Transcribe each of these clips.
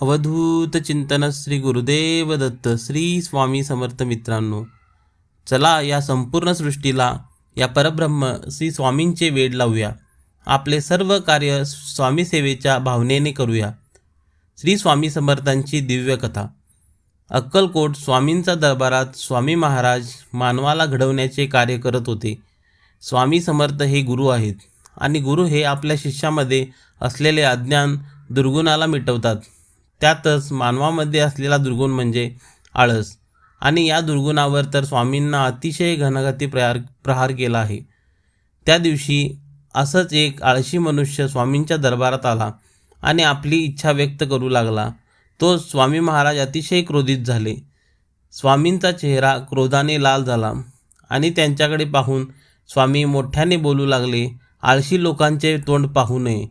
अवधूत चिंतन श्री गुरुदेव दत्त श्री स्वामी समर्थ मित्रांनो. चला या संपूर्ण सृष्टीला या परब्रह्म श्री स्वामींचे वेड लावूया. आपले सर्व कार्य स्वामी सेवेच्या भावनेने करूया. श्री स्वामी समर्थांची दिव्य कथा. अक्कलकोट स्वामींचा दरबारात स्वामी महाराज मानवाला घडवण्याचे कार्य करत होते. स्वामी समर्थ हे गुरु आहेत आणि गुरु हे आपल्या शिष्यामध्ये असलेले अज्ञान दुर्गुणाला मिटवतात. त्यातच मानवामध्ये असलेला दुर्गुण म्हणजे आळस. आणि या दुर्गुणावर तर स्वामींना अतिशय घनगती प्रहार प्रहार केला आहे. त्या दिवशी असंच एक आळशी मनुष्य स्वामींच्या दरबारात आला आणि आपली इच्छा व्यक्त करू लागला. तो स्वामी महाराज अतिशय क्रोधित झाले. स्वामींचा चेहरा क्रोधाने लाल झाला आणि त्यांच्याकडे पाहून स्वामी मोठ्याने बोलू लागले आळशी लोकांचे तोंड पाहू नये.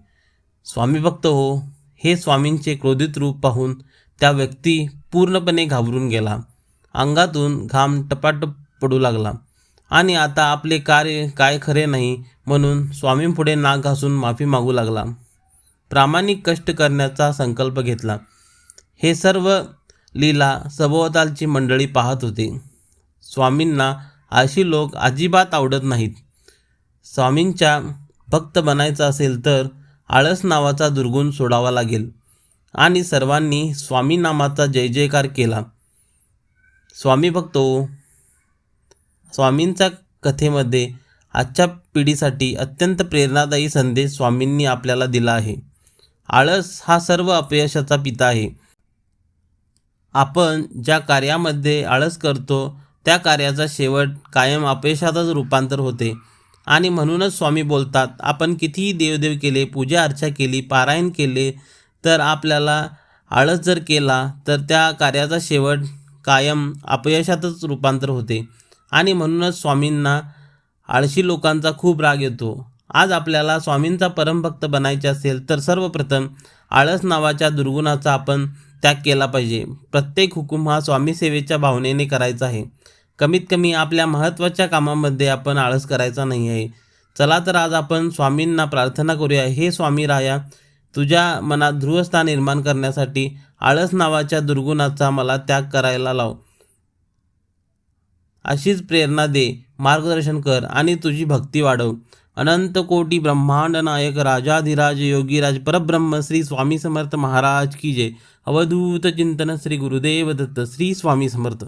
स्वामी भक्त हो हे स्वामींचे क्रोधित रूप पाहून त्या व्यक्ती पूर्णपणे घाबरून गेला. अंगातून घाम टपाटप पडू लागला. आणि आता आपले कार्य काय खरे नाही म्हणून स्वामींपुढे नाक घासून माफी मागू लागला. प्रामाणिक कष्ट करण्याचा संकल्प घेतला. हे सर्व लीला सभोवतालची मंडळी पाहत होती. स्वामींना अशी लोक अजिबात आवडत नाहीत. स्वामींच्या भक्त बनायचं असेल तर आळस नावाचा दुर्गुण सोडावा लागेल. आणि सर्वांनी स्वामी नामाचा जय जयकार केला. स्वामी भक्तो स्वामींच्या कथेमध्ये आजच्या पिढीसाठी अत्यंत प्रेरणादायी संदेश स्वामींनी आपल्याला दिला आहे. आळस हा सर्व अपयशाचा पिता आहे. आपण ज्या कार्यामध्ये आळस करतो त्या कार्याचा शेवट कायम अपयशातच रूपांतर होते. आणि म्हणूनच स्वामी बोलतात आपण कितीही देवदेव केले पूजा अर्चा केली पारायण केले तर आपल्याला आळस जर केला तर त्या कार्याचा शेवट कायम अपयशातच रूपांतर होते. आणि म्हणूनच स्वामींना आळशी लोकांचा खूप राग येतो. आज आपल्याला स्वामींचा परमभक्त बनायचे असेल तर सर्वप्रथम आळस नावाच्या दुर्गुणाचा आपण त्याग केला पाहिजे. प्रत्येक हुकूम हा स्वामीसेवेच्या भावनेने करायचा आहे. कमीत कमी आपल्या महत्त्वाच्या कामामध्ये आपण आळस करायचा नाही आहे चला तर आज आपण स्वामींना प्रार्थना करूया. हे स्वामी राया तुझ्या मनात ध्रुवस्थान निर्माण करण्यासाठी आळस नावाच्या दुर्गुणाचा मला त्याग करायला लाव. अशीच प्रेरणा दे मार्गदर्शन कर आणि तुझी भक्ती वाढव. अनंत कोटी ब्रह्मांड नायक राजाधिराज योगीराज परब्रह्म श्री स्वामी समर्थ महाराज की जय. अवधूत चिंतन श्री गुरुदेव दत्त श्री स्वामी समर्थ.